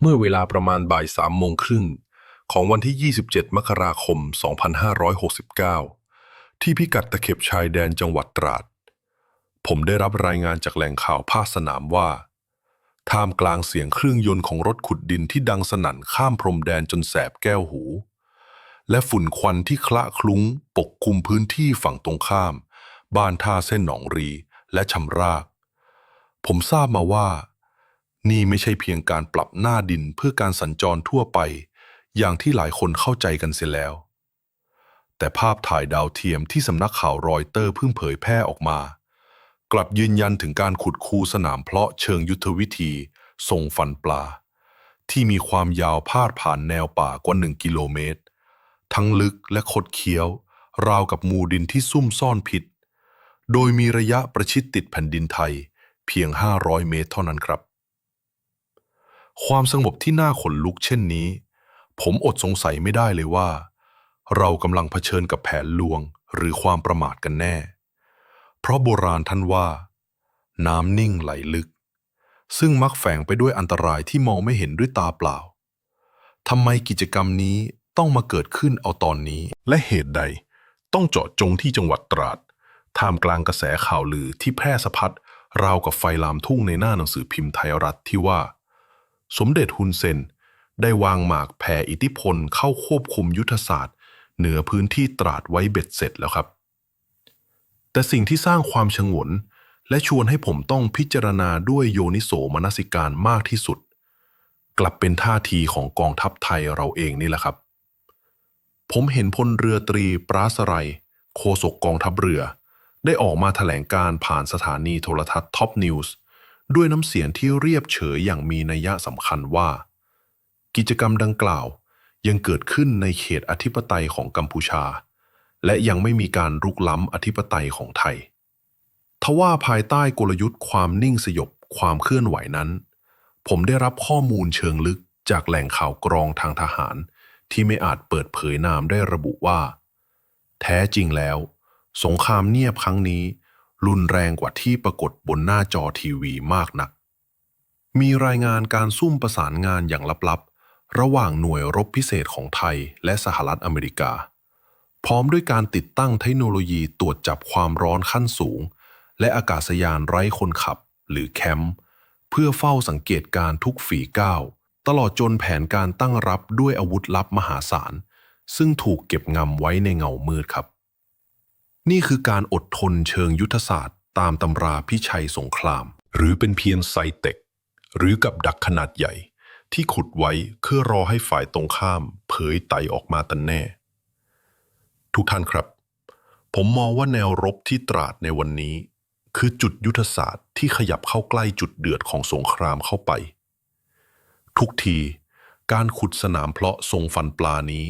เมื่อเวลาประมาณบ่ายสามโมงครึ่งของวันที่ 27 มกราคม 2569 ที่พิกัดตะเข็บชายแดนจังหวัดตราด ผมได้รับรายงานจากแหล่งข่าวภาคสนามว่า ท่ามกลางเสียงเครื่องยนต์ของรถขุดดินที่ดังสนั่นข้ามพรมแดนจนแสบแก้วหู และฝุ่นควันที่คละคลุ้ง ปกคลุมพื้นที่ฝั่งตรงข้าม บ้านท่าเส้นหนองรีและชำราก ผมทราบมาว่า นี่ไม่ใช่เพียงการปรับหน้าดินเพื่อการสัญจรทั่วไป อย่างที่หลายคนเข้าใจกันเสียแล้ว แต่ภาพถ่ายดาวเทียมที่สำนักข่าวรอยเตอร์เพิ่งเผยแพร่ออกมา กลับยืนยันถึงการขุดคูสนามเพาะเชิงยุทธวิธีทรงฟันปลา ที่มีความยาวพาดผ่านแนวป่ากว่าหนึ่งกิโลเมตร ทั้งลึกและคดเคี้ยว ราวกับมูดินที่ซุ่มซ่อนพิษโดยมีระยะประชิดติดแผ่นดินไทย เพียง 500 เมตรเท่านั้นครับ ความสงบที่น่าขนลุกเช่นนี้ ผมอดสงสัยไม่ได้เลยว่า เรากำลังเผชิญกับแผนลวงหรือความประมาทกันแน่ เพราะโบราณท่านว่า น้ำนิ่งไหลลึก ซึ่งมักแฝงไปด้วยอันตรายที่มองไม่เห็นด้วยตาเปล่าทำไมกิจกรรมนี้ต้องมาเกิดขึ้นเอาตอนนี้ และเหตุใด ต้องเจาะจงที่จังหวัดตราดท่ามกลางกระแสข่าวลือที่แพร่สะพัดราวกับไฟลามทุ่งในหน้าหนังสือพิมพ์ไทยรัฐที่ว่า สมเด็จฮุนเซน ได้วางหมากแผ่อิทธิพลเข้าควบคุมยุทธศาสตร์ เหนือพื้นที่ตราดไว้เบ็ดเสร็จแล้วครับ แต่สิ่งที่สร้างความชงน และชวนให้ผมต้องพิจารณาด้วยโยนิโสมนสิการมากที่สุด กลับเป็นท่าทีของกองทัพไทยเราเองนี่แหละครับ ผมเห็นพลเรือตรีปราศรัยโฆษกกองทัพเรือ ได้ออกมาแถลงการผ่านสถานีโทรทัศน์ท็อปนิวส์ ด้วยน้ำเสียงที่เรียบเฉยอย่างมีนัยสำคัญว่า กิจกรรมดังกล่าวยังเกิดขึ้นในเขตอธิปไตยของกัมพูชา และยังไม่มีการรุกล้ำอธิปไตยของไทย ทว่าภายใต้กลยุทธ์ความนิ่งสยบความเคลื่อนไหวนั้น ผมได้รับข้อมูลเชิงลึกจากแหล่งข่าวกรองทางทหาร ที่ไม่อาจเปิดเผยนามได้ระบุว่า แท้จริงแล้ว สงครามเงียบครั้งนี้ รุนแรงกว่าที่ปรากฏบนหน้าจอทีวีมากนัก มีรายงานการซุ่มประสานงานอย่างลับๆ ระหว่างหน่วยรบพิเศษของไทยและสหรัฐอเมริกา พร้อมด้วยการติดตั้งเทคโนโลยีตรวจจับความร้อนขั้นสูง และอากาศยานไร้คนขับ หรือแคมป์เพื่อเฝ้าสังเกตการทุกฝีก้าวตลอดจนแผนการตั้งรับด้วยอาวุธลับมหาศาล ซึ่งถูกเก็บงำไว้ในเงามืดครับ นี่คือการอดทนเชิงยุทธศาสตร์ ตามตำราพิชัยสงคราม หรือเป็นเพียงไซเต็กหรือกับดักขนาดใหญ่ ที่ขุดไว้เพื่อรอให้ฝ่ายตรงข้าม เผยไตออกมาตันแน่ ทุกท่านครับ ผมมองว่าแนวรบที่ตราดในวันนี้ คือจุดยุทธศาสตร์ที่ขยับเข้าใกล้จุดเดือดของสงครามเข้าไป ทุกทีการขุดสนามเพาะทรงฟันปลานี้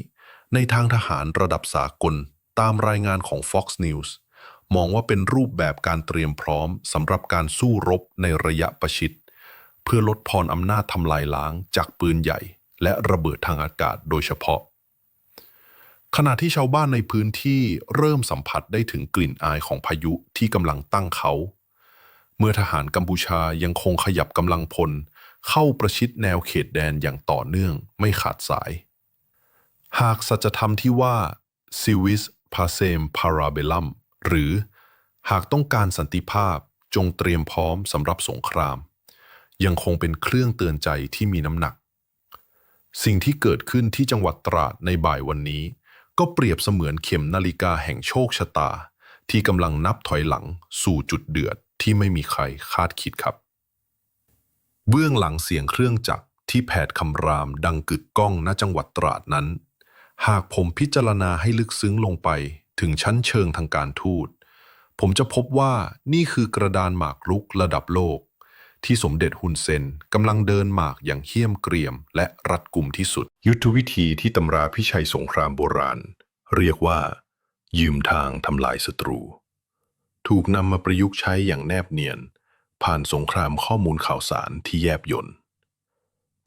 ในทางทหารระดับสากล ตามรายงานของ Fox News มองว่าเป็นรูปแบบการเตรียมพร้อมสำหรับการสู้รบในระยะประชิด เพื่อลดพรอำนาจทำลายล้างจากปืนใหญ่ และระเบิดทางอากาศโดยเฉพาะ ขณะที่ชาวบ้านในพื้นที่เริ่มสัมผัสได้ถึงกลิ่นอายของพายุที่กำลังตั้งเขา เมื่อทหารกัมพูชายังคงขยับกำลังพล เข้าประชิดแนวเขตแดนอย่างต่อเนื่องไม่ขาดสาย หากสัจธรรมที่ว่าสวิต civis pacem parabellum หรือหากต้องการสันติภาพจงเตรียมพร้อมสำหรับสงคราม ยังคงเป็นเครื่องเตือนใจที่มีน้ำหนัก สิ่งที่เกิดขึ้นที่จังหวัดตราดในบ่ายวันนี้ ก็เปรียบเสมือนเข็มนาฬิกาแห่งโชคชะตา ที่กำลังนับถอยหลังสู่จุดเดือดที่ไม่มีใครคาดคิดครับ เบื้องหลังเสียงเครื่องจักรที่แผดคำรามดังกึกก้องณจังหวัดตราดนั้น หากผมพิจารณาให้ลึกซึ้งลงไปถึงชั้นเชิงทางการทูต ผมจะพบว่านี่คือกระดานหมากรุกระดับโลก ที่สมเด็จฮุนเซนกำลังเดินหมากอย่างเหี้ยมเกรียม และรัดกุมที่สุด ยุทธวิธีที่ตำราพิชัยสงครามโบราณ เรียกว่า ยืมทางทำลายศัตรู ถูกนำมาประยุกต์ใช้อย่างแนบเนียน ผ่านสงครามข้อมูลข่าวสารที่แยบยล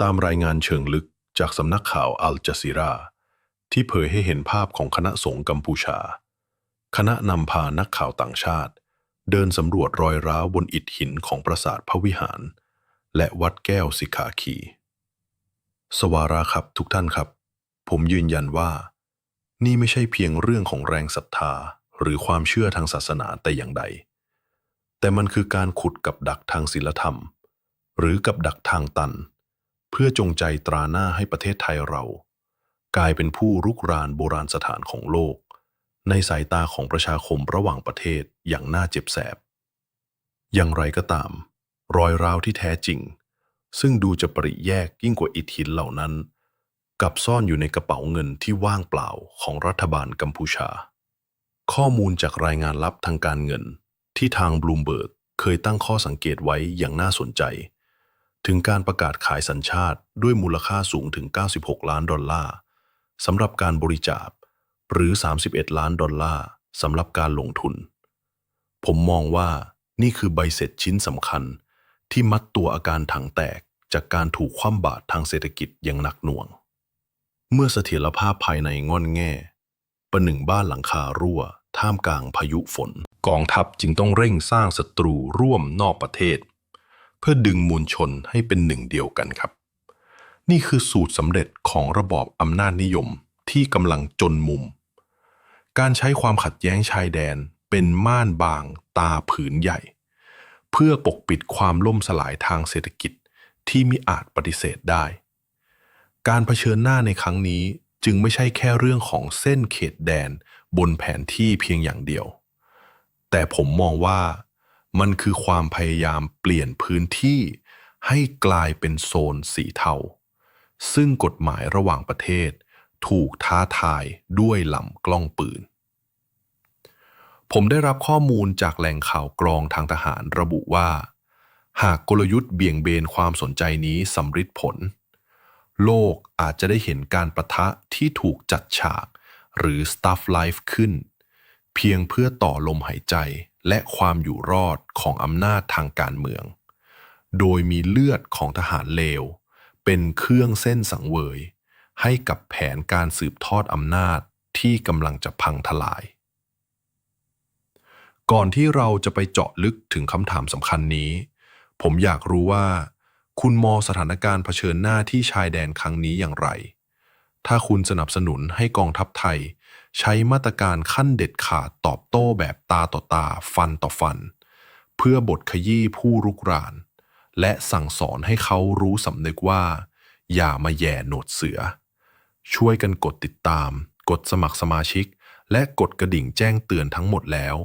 ตามรายงานเชิงลึกจากสำนักข่าวอัลจาซีรา ที่เผยให้เห็นภาพของคณะสงฆ์กัมพูชา คณะนำพานักข่าวต่างชาติ เดินสำรวจรอยร้าวบนอิฐหินของปราสาทพระวิหาร และวัดแก้วสิกขาคี สวาระครับทุกท่านครับ ผมยืนยันว่า นี่ไม่ใช่เพียงเรื่องของแรงศรัทธาหรือความเชื่อทางศาสนาแต่อย่างใด แต่มันคือการขุดกับดักทางศีลธรรม หรือกับดักทางตัน เพื่อจงใจตราหน้าให้ประเทศไทยเรา กลายเป็นผู้รุกรานโบราณสถานของโลก ในสายตาของประชาคมระหว่างประเทศอย่างน่าเจ็บแสบ อย่างไรก็ตาม รอยร้าวที่แท้จริง ซึ่งดูจะปริแยกยิ่งกว่าอิฐหินเหล่านั้น กับซ่อนอยู่ในกระเป๋าเงินที่ว่างเปล่าของรัฐบาลกัมพูชา ข้อมูลจากรายงานลับทางการเงิน ที่ทางบลูมเบิร์กเคยตั้งข้อสังเกตไว้อย่างน่าสนใจ ถึงการประกาศขายสัญชาติด้วยมูลค่าสูงถึง 96 ล้านดอลลาร์ สำหรับการบริจาคหรือ 31 ล้านดอลลาร์สำหรับการลงทุน ผมมองว่านี่คือใบเสร็จชิ้นสำคัญ ที่มัดตัวอาการถังแตกจากการถูกคว่ำบาตรทางเศรษฐกิจอย่างหนักหน่วง เมื่อเสถียรภาพภายในง่อนแง่ประหนึ่งบ้านหลังคารั่ว ท่ามกลางพายุฝน กองทัพจึงต้องเร่งสร้างศัตรูร่วมนอกประเทศ เพื่อดึงมวลชนให้เป็นหนึ่งเดียวกันครับ นี่คือสูตรสำเร็จของระบอบอำนาจนิยมที่กำลังจนมุม การใช้ความขัดแย้งชายแดนเป็นม่านบางตาผืนใหญ่ เพื่อปกปิดความล่มสลายทางเศรษฐกิจที่มิอาจปฏิเสธได้ การเผชิญหน้าในครั้งนี้จึงไม่ใช่แค่เรื่องของเส้นเขตแดนบนแผนที่เพียงอย่างเดียว แต่ผมมองว่ามันคือความพยายามเปลี่ยนพื้นที่ให้กลายเป็นโซนสีเทา ซึ่งกฎหมายระหว่างประเทศ ถูกท้าทายด้วยลำกล้องปืน ผมได้รับข้อมูลจากแหล่งข่าวกรองทางทหารระบุว่า หากกลยุทธ์เบี่ยงเบนความสนใจนี้สำฤทธิ์ผล โลกอาจจะได้เห็นการประทะที่ถูกจัดฉาก หรือ stuff life ขึ้น เพียงเพื่อต่อลมหายใจและความอยู่รอดของอำนาจทางการเมือง โดยมีเลือดของทหารเลว เป็นเครื่องเส้นสังเวย ให้กับแผนการสืบทอดอำนาจที่กำลังจะพังทลาย ก่อนที่เราจะไปเจาะลึกถึงคำถามสำคัญนี้ ผมอยากรู้ว่า คุณมองสถานการณ์เผชิญหน้าที่ชายแดนครั้งนี้อย่างไร ถ้าคุณสนับสนุนให้กองทัพไทย ใช้มาตรการขั้นเด็ดขาดตอบโต้แบบตาต่อตาฟันต่อฟัน เพื่อบทขยี้ผู้รุกราน และสั่งสอนให้เขารู้สำนึกว่า อย่ามาแย่โหนดเสือ ช่วยกันกดติดตาม กดสมัครสมาชิก และกดกระดิ่งแจ้งเตือนทั้งหมดแล้ว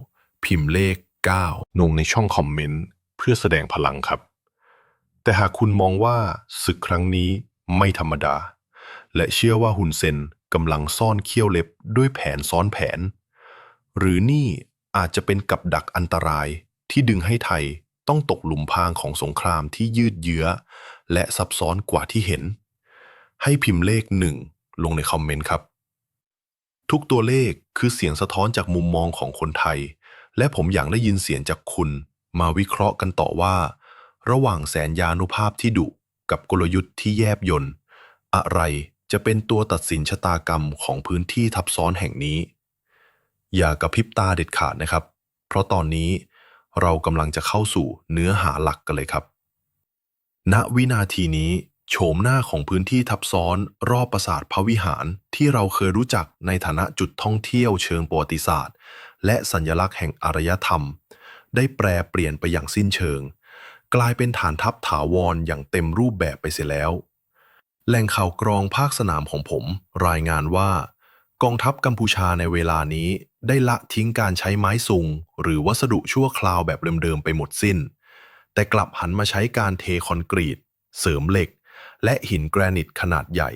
พิมพ์เลข 9 ลงในช่องคอมเมนต์ เพื่อแสดงพลังครับ แต่หากคุณมองว่าศึกครั้งนี้ไม่ธรรมดา และเชื่อว่าฮุนเซนกำลังซ่อนเขี้ยวเล็บด้วยแผนซ้อนแผน หรือนี่อาจจะเป็นกับดักอันตรายที่ดึงให้ไทย ต้องตกหลุมพรางของสงครามที่ยืดเยื้อ และซับซ้อนกว่าที่เห็น ให้พิมพ์เลขหนึ่งลงในคอมเมนต์ครับ ทุกตัวเลขคือเสียงสะท้อนจากมุมมองของคนไทย และผมอยากได้ยินเสียงจากคุณ มาวิเคราะห์กันต่อว่า ระหว่างแสนยานุภาพที่ดุกับกลยุทธ์ที่แยบยนต์อะไรจะเป็นตัวตัดสินชะตากรรมของพื้นที่ทับซ้อนแห่งนี้ อย่ากระพริบตาเด็ดขาดนะครับ เพราะตอนนี้ เรากำลังจะเข้าสู่เนื้อหาหลักกันเลยครับ ณวินาทีนี้โฉมหน้าของพื้นที่ทับซ้อนรอบปราสาทพระวิหารที่เราเคยรู้จักในฐานะจุดท่องเที่ยวเชิงประวัติศาสตร์ และสัญลักษณ์แห่งอารยธรรม ได้แปรเปลี่ยนไปอย่างสิ้นเชิง กลายเป็นฐานทัพถาวรอย่างเต็มรูปแบบไปเสียแล้ว แหล่งข่าวกรองภาคสนามของผม รายงานว่า กองทัพกัมพูชาในเวลานี้ ได้ละทิ้งการใช้ไม้ซุง หรือวัสดุชั่วคราวแบบเดิมๆไปหมดสิ้น แต่กลับหันมาใช้การเทคอนกรีต เสริมเหล็ก และหินแกรนิตขนาดใหญ่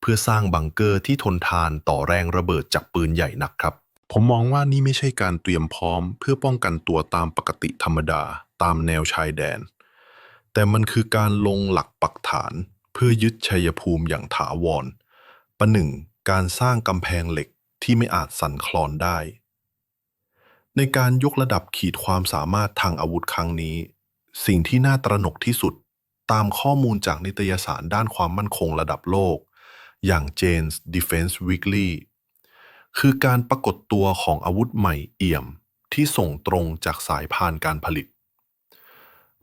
เพื่อสร้างบังเกอร์ที่ทนทานต่อแรงระเบิดจากปืนใหญ่หนักครับ ผมมองว่านี่ไม่ใช่การเตรียมพร้อม เพื่อป้องกันตัวตามปกติธรรมดาตามแนวชายแดน แต่มันคือการลงหลักปักฐาน เพื่อยึดชัยภูมิอย่างถาวรประหนึ่งการสร้างกำแพงเหล็ก ที่ไม่อาจสั่นคลอนได้ ในการยกระดับขีดความสามารถทางอาวุธครั้งนี้ สิ่งที่น่าตระหนกที่สุดตามข้อมูลจากนิตยสารด้านความมั่นคงระดับโลก อย่าง Jane's Defense Weekly คือการปรากฏตัวของอาวุธใหม่เอี่ยมที่ส่งตรงจากสายพานการผลิต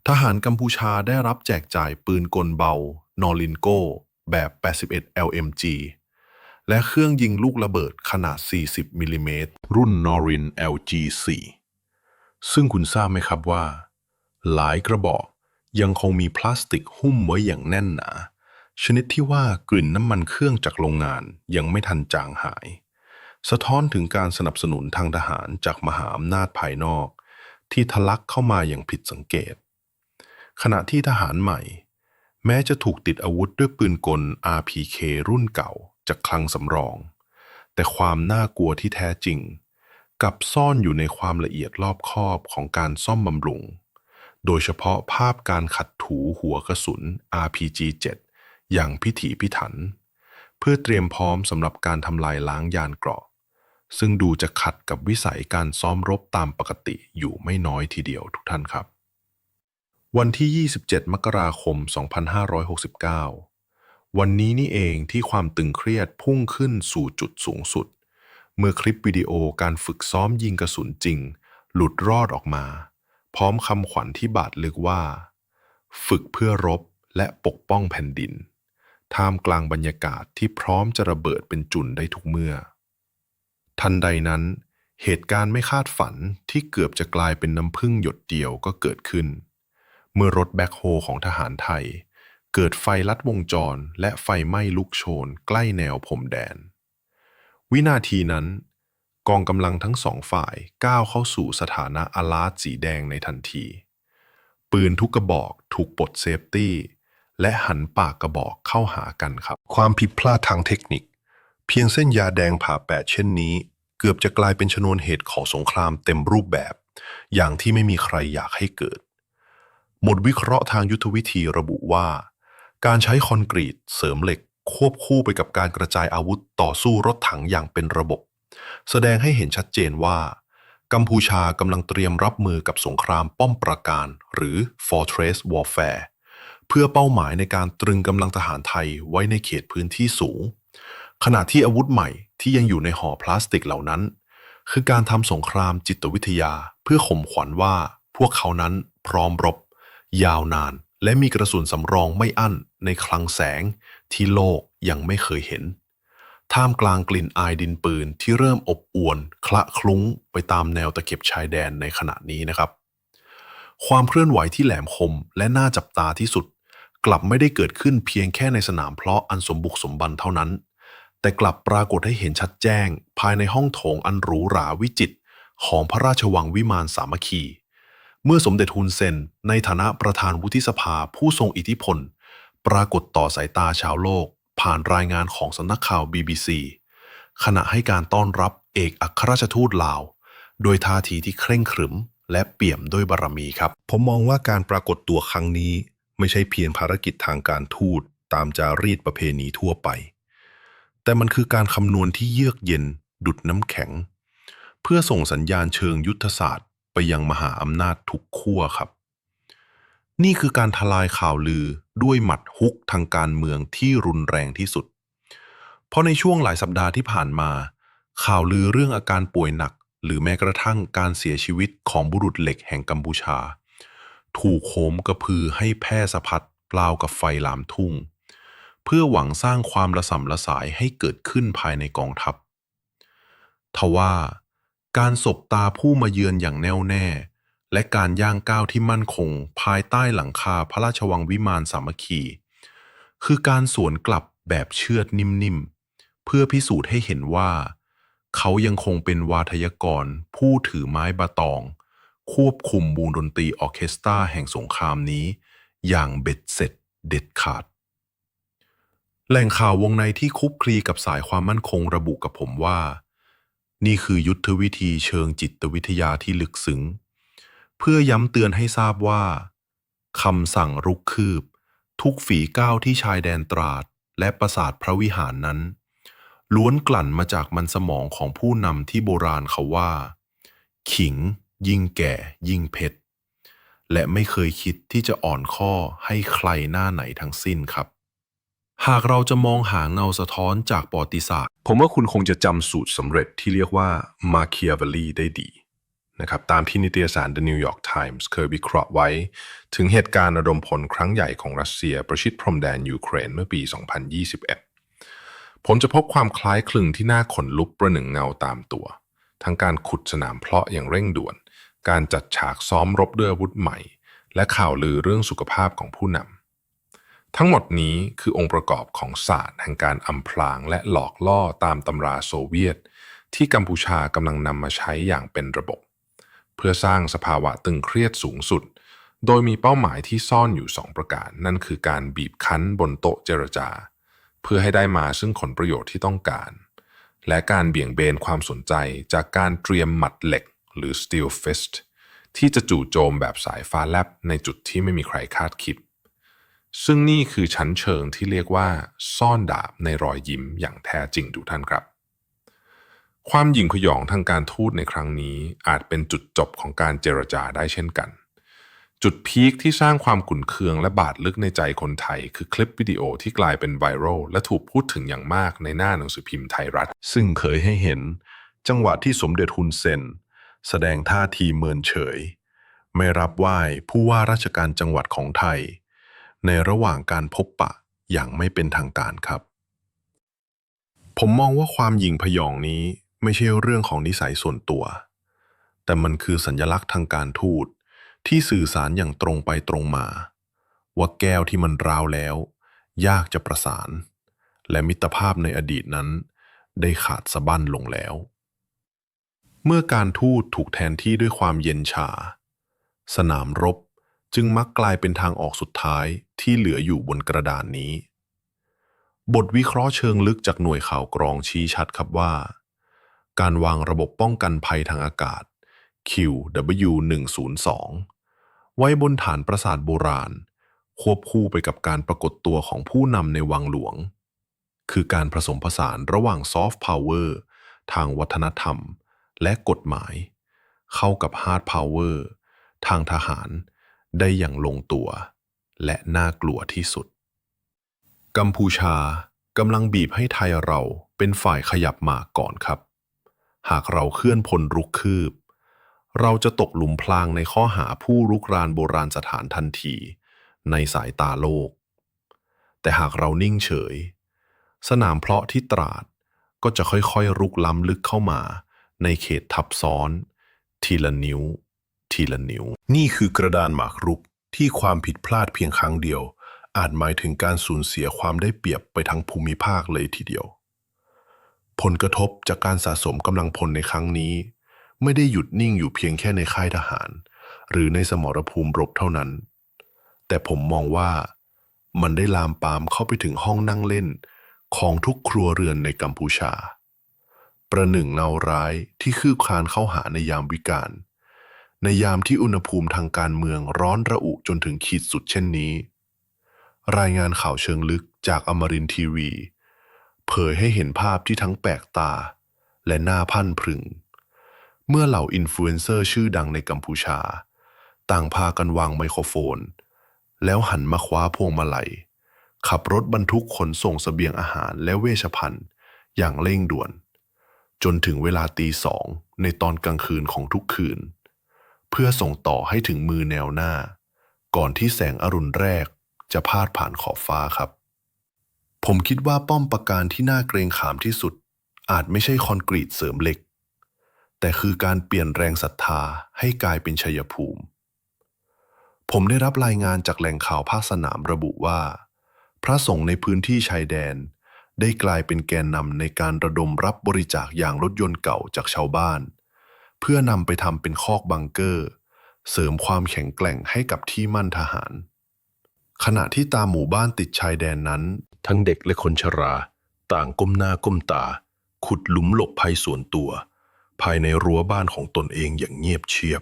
ทหารกัมพูชาได้รับแจกจ่ายปืนกลเบานอรินโกแบบ 81 LMG และเครื่องยิงลูกระเบิดขนาด 40 มิลลิเมตรรุ่น Norin LG4 ซึ่งคุณทราบไหมครับว่า หลายกระบอกยังคงมีพลาสติกหุ้มไว้อย่างแน่นหนา ชนิดที่ว่ากลิ่นน้ำมันเครื่องจากโรงงานยังไม่ทันจางหาย สะท้อนถึงการสนับสนุนทางทหารจากมหาอำนาจภายนอก ที่ทะลักเข้ามาอย่างผิดสังเกต ขณะที่ทหารใหม่ แม้จะถูกติดอาวุธด้วยปืนกล RPK รุ่นเก่า จากคลังสำรอง แต่ความน่ากลัวที่แท้จริงกับซ่อนอยู่ในความละเอียดรอบคอบของการซ่อมบำรุง โดยเฉพาะภาพการขัดถูหัวกระสุน RPG-7 อย่างพิถีพิถัน เพื่อเตรียมพร้อมสำหรับการทำลายล้างยานเกราะ ซึ่งดูจะขัดกับวิสัยการซ้อมรบตามปกติอยู่ไม่น้อยทีเดียวทุกท่านครับ วันที่ 27 มกราคม 2569 วันนี้นี่เองที่ความตึงเครียดพุ่งขึ้นสู่จุดสูงสุด เมื่อคลิปวิดีโอการฝึกซ้อมยิงกระสุนจริง หลุดรอดออกมา พร้อมคำขวัญที่บาดลึกว่า ฝึกเพื่อรบและปกป้องแผ่นดิน ท่ามกลางบรรยากาศที่พร้อมจะระเบิดเป็นจุนได้ทุกเมื่อ ทันใดนั้น เหตุการณ์ไม่คาดฝันที่เกือบจะกลายเป็นน้ำพึ่งหยดเดียวก็เกิดขึ้น เมื่อรถแบ็คโฮของทหารไทย เกิดไฟลัดวงจรและไฟไหม้ลุกโชนใกล้แนวพรมแดน วินาทีนั้น กองกำลังทั้งสองฝ่ายก้าวเข้าสู่สถานะอลาร์สีแดงในทันที ปืนทุกกระบอกถูกปลดเซฟตี้ และหันปากกระบอกเข้าหากันครับ ความผิดพลาดทางเทคนิค เพียงเส้นยาแดงผ่าแปดเช่นนี้ เกือบจะกลายเป็นชนวนเหตุของสงครามเต็มรูปแบบ อย่างที่ไม่มีใครอยากให้เกิดบทวิเคราะห์ทางยุทธวิธีระบุว่า การใช้คอนกรีตเสริมเหล็กควบคู่ไปกับการกระจายอาวุธต่อสู้รถถังอย่างเป็นระบบ แสดงให้เห็นชัดเจนว่า กัมพูชากำลังเตรียมรับมือกับสงครามป้อมปราการ หรือ Fortress Warfare เพื่อเป้าหมายในการตรึงกำลังทหารไทยไว้ในเขตพื้นที่สูง ขณะที่อาวุธใหม่ที่ยังอยู่ในห่อพลาสติกเหล่านั้น คือการทำสงครามจิตวิทยา เพื่อข่มขวัญว่าพวกเขานั้นพร้อมรบ ยาวนาน และมีกระสุนสำรองไม่อั้นในคลังแสงที่โลกยังไม่เคยเห็น ท่ามกลางกลิ่นอายดินปืนที่เริ่มอบอวนคละคลุ้งไปตามแนวตะเข็บชายแดนในขณะนี้นะครับ ความเคลื่อนไหวที่แหลมคมและน่าจับตาที่สุด กลับไม่ได้เกิดขึ้นเพียงแค่ในสนามเพลาะอันสมบุกสมบันเท่านั้น แต่กลับปรากฏให้เห็นชัดแจ้ง ภายในห้องโถงอันหรูหราวิจิตรของพระราชวังวิมานสามัคคี เมื่อสมเด็จฮุนเซน ในฐานะประธานวุฒิสภาผู้ทรงอิทธิพล ปรากฏต่อสายตาชาวโลก ผ่านรายงานของสำนักข่าว BBC ขณะให้การต้อนรับเอกอัครราชทูตลาว โดยท่าทีที่เคร่งขรึม และเปี่ยมด้วยบารมีครับ ผมมองว่าการปรากฏตัวครั้งนี้ ไม่ใช่เพียงภารกิจทางการทูตตามจารีตประเพณีทั่วไป แต่มันคือการคำนวณที่เยือกเย็น ดุดน้ำแข็ง เพื่อส่งสัญญาณเชิงยุทธศาสตร์ ไปยังมหาอำนาจทุกขั้วครับ นี่คือการทลายข่าวลือด้วยหมัดฮุกทางการเมืองที่รุนแรงที่สุด เพราะในช่วงหลายสัปดาห์ที่ผ่านมา ข่าวลือเรื่องอาการป่วยหนัก หรือแม้กระทั่งการเสียชีวิตของบุรุษเหล็กแห่งกัมพูชา ถูกโหมกระพือให้แพร่สะพัดรากับไฟลามทุ่ง เพื่อหวังสร้างความระสำระสายให้เกิดขึ้นภายในกองทัพทว่า การสบตาผู้มาเยือนอย่างแน่วแน่ และการย่างก้าวที่มั่นคง ภายใต้หลังคาพระราชวังวิมานสามัคคี คือการสวนกลับแบบเชือดนิ่มๆ เพื่อพิสูจน์ให้เห็นว่า เขายังคงเป็นวาทยกรผู้ถือไม้บาตอง ควบคุมวงดนตรีออเคสตราแห่งสงครามนี้ อย่างเบ็ดเสร็จเด็ดขาด แหล่งข่าววงในที่คุกคลีกับสายความมั่นคงระบุกับผมว่า นี่คือยุทธวิธีเชิงจิตวิทยาที่ลึกซึ้ง เพื่อย้ำเตือนให้ทราบว่าคำสั่งรุกคืบ ทุกฝีก้าวที่ชายแดนตราดและปราสาทพระวิหารนั้น ล้วนกลั่นมาจากมันสมองของผู้นำที่โบราณเขาว่า ขิง ยิ่งแก่ ยิ่งเพชรและไม่เคยคิดที่จะอ่อนข้อให้ใครหน้าไหนทั้งสิ้นครับ หากเราจะมองหาเงาสะท้อนจากประวัติศาสตร์ ผมว่าคุณคงจะจำสูตรสำเร็จที่เรียกว่า Machiavelli ได้ดีนะครับตามที่นิตยสาร The New York Times เคยวิเคราะห์ไว้ ถึงเหตุการณ์ระดมพลครั้งใหญ่ของรัสเซียประชิดพรมแดนยูเครนเมื่อปี 2021ผลจะพบความคล้ายคลึงที่น่าขนลุกประหนึ่งเงาตามตัว ทั้งการขุดสนามเพลาะอย่างเร่งด่วน การจัดฉากซ้อมรบด้วยอาวุธใหม่ และข่าวลือเรื่องสุขภาพของผู้นำ ทั้งหมดนี้คือองค์ประกอบของศาสตร์แห่งการอำพรางและหลอกล่อตามตำราโซเวียต ที่กัมพูชากำลังนำมาใช้อย่างเป็นระบบ เพื่อสร้างสภาวะตึงเครียดสูงสุด โดยมีเป้าหมายที่ซ่อนอยู่2ประการ นั่นคือการบีบคั้นบนโต๊ะเจรจา เพื่อให้ได้มาซึ่งผลประโยชน์ที่ต้องการ และการเบี่ยงเบนความสนใจจากการเตรียมหมัดเหล็ก หรือ steel fist ที่จะจู่โจมแบบสายฟ้าแลบในจุดที่ไม่มีใครคาดคิด ซึ่งนี่คือชั้นเชิงที่เรียกว่า ซ่อนดาบในรอยยิ้มอย่างแท้จริงทุกท่านครับ ความหยิ่งพยองทางการทูตในครั้งนี้อาจเป็นจุดจบของการเจรจาได้เช่นกัน จุดพีคที่สร้างความขุ่นเคืองและบาดลึกในใจคนไทย คือคลิปวิดีโอที่กลายเป็นไวรัลและถูกพูดถึงอย่างมากในหน้าหนังสือพิมพ์ไทยรัฐ ซึ่งเคยให้เห็น จังหวะที่สมเด็จฮุนเซนแสดงท่าทีเมินเฉย ไม่รับไหว้ผู้ว่าราชการจังหวัดของไทย ในระหว่างการพบปะอย่างไม่เป็นทางการครับ ผมมองว่าความหยิ่งพยองนี้ไม่ใช่เรื่องของนิสัยส่วนตัว แต่มันคือสัญลักษณ์ทางการทูตที่สื่อสารอย่างตรงไปตรงมา ว่าแก้วที่มันร้าวแล้ว ยากจะประสาน และมิตรภาพในอดีตนั้น ได้ขาดสะบั้นลงแล้ว เมื่อการทูตถูกแทนที่ด้วยความเย็นชา สนามรบ จึงมักกลายเป็นทางออกสุดท้ายที่เหลืออยู่บนกระดานนี้ บทวิเคราะห์เชิงลึกจากหน่วยข่าวกรองชี้ชัดครับว่า การวางระบบป้องกันภัยทางอากาศ QW102 ไว้บนฐานปราสาทโบราณ ควบคู่ไปกับการปรากฏตัวของผู้นำในวังหลวง คือการผสมผสานระหว่างซอฟต์พาวเวอร์ทางวัฒนธรรมและกฎหมาย เข้ากับฮาร์ดพาวเวอร์ทางทหาร ได้อย่างลงตัว และน่ากลัวที่สุด กัมพูชากำลังบีบให้ไทยเราเป็นฝ่ายขยับหมากก่อนครับ หากเราเคลื่อนพลรุกคืบ เราจะตกหลุมพรางในข้อหาผู้รุกรานโบราณสถานทันที ในสายตาโลก แต่หากเรานิ่งเฉย สนามเพลาะที่ตราดก็จะค่อยๆรุกล้ำลึกเข้ามา ในเขตทับซ้อน ทีละนิ้ว ทีละนิ้ว นี่คือกระดานหมากรุกที่ความผิดพลาดเพียงครั้งเดียว อาจหมายถึงการสูญเสียความได้เปรียบไปทั้งภูมิภาคเลยทีเดียว ผลกระทบจากการสะสมกำลังพลในครั้งนี้ ไม่ได้หยุดนิ่งอยู่เพียงแค่ในค่ายทหาร หรือในสมรภูมิรบเท่านั้น แต่ผมมองว่ามันได้ลามปามเข้าไปถึงห้องนั่งเล่นของทุกครัวเรือนในกัมพูชา ประหนึ่งเงาร้ายที่คืบคลานเข้าหาในยามวิกาล ในยามที่อุณหภูมิทางการเมืองร้อนระอุจนถึงขีดสุดเช่นนี้ รายงานข่าวเชิงลึกจากอมรินทีวี เผยให้เห็นภาพที่ทั้งแปลกตา และน่าพันพรึง เมื่อเหล่าอินฟลูเอนเซอร์ชื่อดังในกัมพูชา ต่างพากันวางไมโครโฟน แล้วหันมาคว้าพวงมาลัย ขับรถบรรทุกขนส่งเสบียงอาหารและเวชภัณฑ์อย่างเร่งด่วน จนถึงเวลาตีสองในตอนกลางคืนของทุกคืน เพื่อส่งต่อให้ถึงมือแนวหน้า ก่อนที่แสงอรุณแรกจะพาดผ่านขอบฟ้าครับ ผมคิดว่าป้อมปราการที่น่าเกรงขามที่สุด อาจไม่ใช่คอนกรีตเสริมเหล็ก แต่คือการเปลี่ยนแรงศรัทธาให้กลายเป็นชัยภูมิ ผมได้รับรายงานจากแหล่งข่าวภาคสนามระบุว่า พระสงฆ์ในพื้นที่ชายแดนได้กลายเป็นแกนนำในการระดมรับบริจาคยางรถยนต์เก่าจากชาวบ้าน เพื่อนำไปทำเป็นคอกบังเกอร์ เสริมความแข็งแกร่งให้กับที่มั่นทหาร ขณะที่ตามหมู่บ้านติดชายแดนนั้น ทั้งเด็กและคนชรา ต่างก้มหน้าก้มตา ขุดหลุมหลบภัยส่วนตัว ภายในรั้วบ้านของตนเองอย่างเงียบเชียบ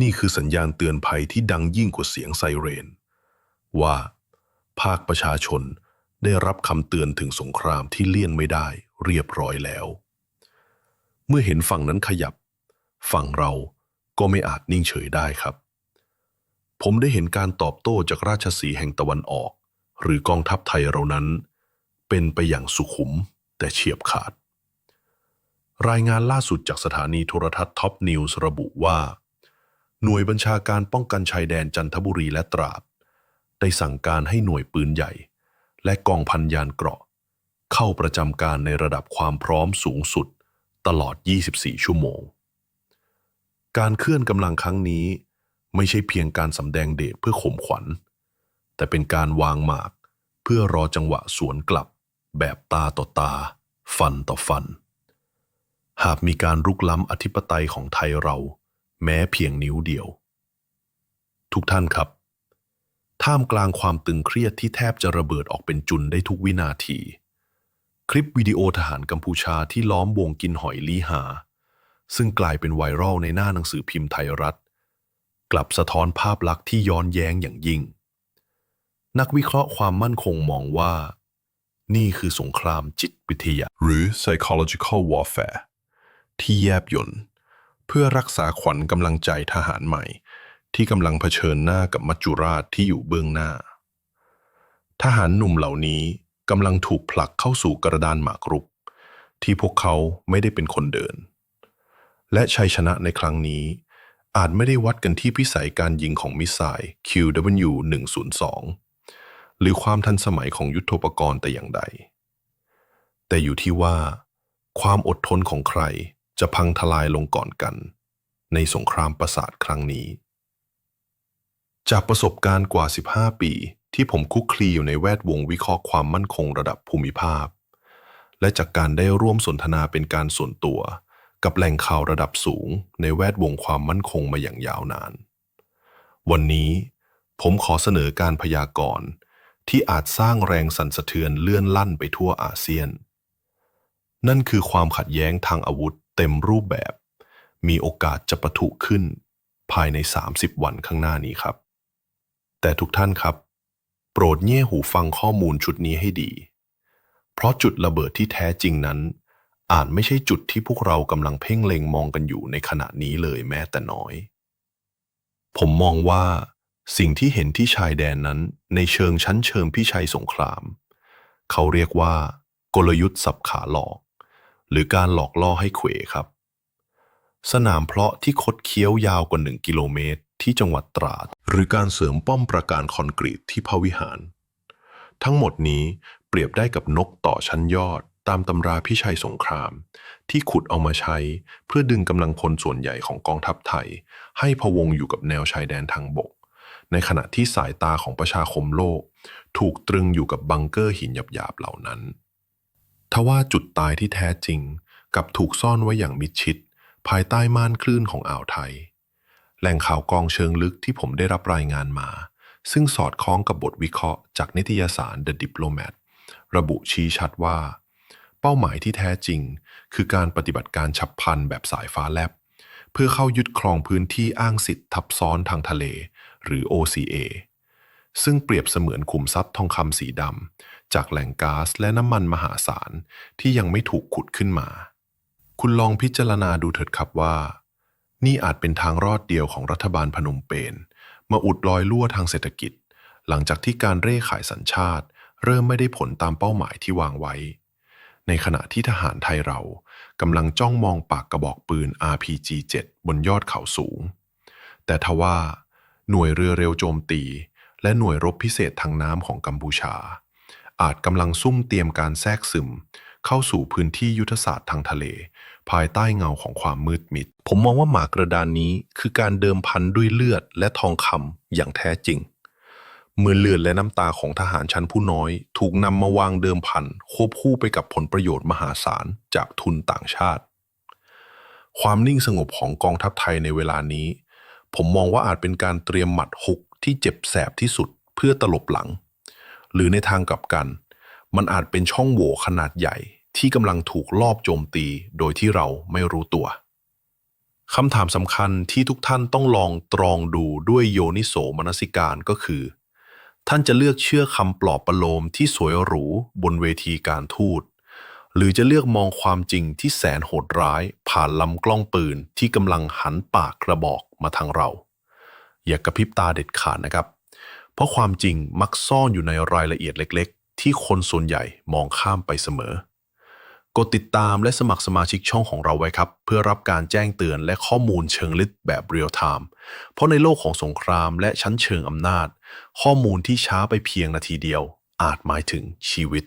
นี่คือสัญญาณเตือนภัยที่ดังยิ่งกว่าเสียงไซเรน ว่า ภาคประชาชนได้รับคำเตือนถึงสงครามที่เลี่ยงไม่ได้เรียบร้อยแล้ว เมื่อเห็นฝั่งนั้นขยับ ฝั่งเราก็ไม่อาจนิ่งเฉยได้ครับ ผมได้เห็นการตอบโต้จากราชสีแห่งตะวันออก หรือกองทัพไทยเรานั้น เป็นไปอย่างสุขุมแต่เฉียบขาด รายงานล่าสุดจากสถานีโทรทัศน์ท็อปนิวส์ระบุว่า หน่วยบัญชาการป้องกันชายแดนจันทบุรีและตราด ได้สั่งการให้หน่วยปืนใหญ่ และกองพันยานเกราะ เข้าประจำการในระดับความพร้อมสูงสุด ตลอด 24 ชั่วโมง การเคลื่อนกำลังครั้งนี้ ไม่ใช่เพียงการสำแดงเดชเพื่อข่มขวัญ แต่เป็นการวางหมากเพื่อรอจังหวะสวนกลับ แบบตาต่อตา ฟันต่อฟัน หากมีการรุกล้ำอธิปไตยของไทยเรา แม้เพียงนิ้วเดียว ทุกท่านครับท่ามกลางความตึงเครียดที่แทบจะระเบิดออกเป็นจุนได้ทุกวินาที คลิปวิดีโอทหารกัมพูชาที่ล้อมวงกินหอยลีหา ซึ่งกลายเป็นไวรัลในหน้าหนังสือพิมพ์ไทยรัฐ กลับสะท้อนภาพลักษณ์ที่ย้อนแย้งอย่างยิ่ง นักวิเคราะห์ความมั่นคงมองว่า นี่คือสงครามจิตวิทยา หรือ psychological warfare ที่แยบยนต์เพื่อรักษาขวัญกำลังใจทหารใหม่ ที่กำลังเผชิญหน้ากับมัจจุราชที่อยู่เบื้องหน้า ทหารหนุ่มเหล่านี้ กำลังถูกผลักเข้าสู่กระดานหมากรุก ที่พวกเขาไม่ได้เป็นคนเดิน และชัยชนะในครั้งนี้ อาจไม่ได้วัดกันที่พิสัยการยิงของมิสไซล์ QW-102 หรือความทันสมัยของยุทโธปกรณ์แต่อย่างใด แต่อยู่ที่ว่า ความอดทนของใครจะพังทลายลงก่อนกัน ในสงครามประสาทครั้งนี้ จากประสบการณ์กว่า 15 ปี ที่ผมคุกคลีอยู่ในแวดวงวิเคราะห์ความมั่นคงระดับภูมิภาค และจากการได้ร่วมสนทนาเป็นการส่วนตัว กับแหล่งข่าวระดับสูง ในแวดวงความมั่นคงมาอย่างยาวนาน วันนี้ผมขอเสนอการพยากรณ์ที่อาจสร้างแรงสั่นสะเทือนเลื่อนลั่นไปทั่วอาเซียน นั่นคือความขัดแย้งทางอาวุธเต็มรูปแบบ มีโอกาสจะปะทุขึ้นภายใน 30 วันข้างหน้านี้ครับ แต่ทุกท่านครับ ปรดเงี่ยหูฟังข้อมูลชุดนี้ให้ดี เพราะจุดระเบิดที่แท้จริงนั้น อาจไม่ใช่จุดที่พวกเรากำลังเพ่งเล็งมองกันอยู่ในขณะนี้เลยแม้แต่น้อย ผมมองว่า สิ่งที่เห็นที่ชายแดนนั้นในเชิงชั้นเชิงพิชัยสงคราม เขาเรียกว่า กลยุทธ์สับขาหลอก หรือการหลอกล่อให้เขวครับ สนามเพลาะที่คดเคี้ยวยาวกว่าหนึ่งกิโลเมตรที่จังหวัดตราด หรือการเสริมป้อมประการคอนกรีตที่พระวิหาร ทั้งหมดนี้เปรียบได้กับนกต่อชั้นยอดตามตำราพิชัยสงคราม ที่ขุดเอามาใช้เพื่อดึงกำลังพลส่วนใหญ่ของกองทัพไทย ให้พะวงอยู่กับแนวชายแดนทางบก ในขณะที่สายตาของประชาคมโลก ถูกตรึงอยู่กับบังเกอร์หินหยาบๆเหล่านั้นทว่าจุดตายที่แท้จริงกับถูกซ่อนไว้อย่างมิดชิด ภายใต้ม่านคลื่นของอ่าวไทย แหล่งข่าวกองเชิงลึกที่ผมได้รับรายงานมา ซึ่งสอดคล้องกับบทวิเคราะห์จากนิตยสาร The Diplomat ระบุชี้ชัดว่า เป้าหมายที่แท้จริง คือการปฏิบัติการฉับพลันแบบสายฟ้าแลบ เพื่อเข้ายึดครองพื้นที่อ้างสิทธิ์ทับซ้อนทางทะเล หรือ OCA ซึ่งเปรียบเสมือนขุมทรัพย์ทองคำสีดำจากแหล่งก๊าซและน้ำมันมหาศาลที่ยังไม่ถูกขุดขึ้นมา คุณลองพิจารณาดูเถิดครับว่า นี่อาจเป็นทางรอดเดียวของรัฐบาลพนมเปญมาอุดรอยรั่วทางเศรษฐกิจ หลังจากที่การเร่ขายสัญชาติ เริ่มไม่ได้ผลตามเป้าหมายที่วางไว้ ในขณะที่ทหารไทยเรากำลังจ้องมองปากกระบอกปืน RPG-7 บนยอดเขาสูง แต่ทว่า หน่วยเรือเร็วโจมตี และหน่วยรบพิเศษทางน้ำของกัมพูชา อาจกำลังซุ่มเตรียมการแทรกซึม เข้าสู่พื้นที่ยุทธศาสตร์ทางทะเล ภายใต้เงาของความมืดมิด ผมมองว่าหมากระดานนี้คือการเดิมพันด้วยเลือดและทองคำอย่างแท้จริง เมื่อเลือดและน้ำตาของทหารชั้นผู้น้อย ถูกนำมาวางเดิมพันควบคู่ไปกับผลประโยชน์มหาศาลจากทุนต่างชาติ ความนิ่งสงบของกองทัพไทยในเวลานี้ ผมมองว่าอาจเป็นการเตรียมหมัดฮุกที่เจ็บแสบที่สุดเพื่อตลบหลัง หรือในทางกลับกัน มันอาจเป็นช่องโหว่ขนาดใหญ่ ที่กำลังถูกลอบโจมตีโดยที่เราไม่รู้ตัวคำถามสำคัญที่ทุกท่านต้องลองตรองดูด้วยโยนิโสมนสิการก็คือ ท่านจะเลือกเชื่อคำปลอบประโลมที่สวยหรูบนเวทีการทูต หรือจะเลือกมองความจริงที่แสนโหดร้าย ผ่านลำกล้องปืนที่กำลังหันปากกระบอกมาทางเรา อย่ากระพริบตาเด็ดขาดนะครับ เพราะความจริงมักซ่อนอยู่ในรายละเอียดเล็ก ๆ ที่คนส่วนใหญ่มองข้ามไปเสมอ กดติดตามและสมัครสมาชิกช่องของเราไว้ครับ เพื่อรับการแจ้งเตือนและข้อมูลเชิงลึกแบบเรียลไทม์เพราะในโลกของสงครามและชั้นเชิงอำนาจ ข้อมูลที่ช้าไปเพียงนาทีเดียว อาจหมายถึงชีวิต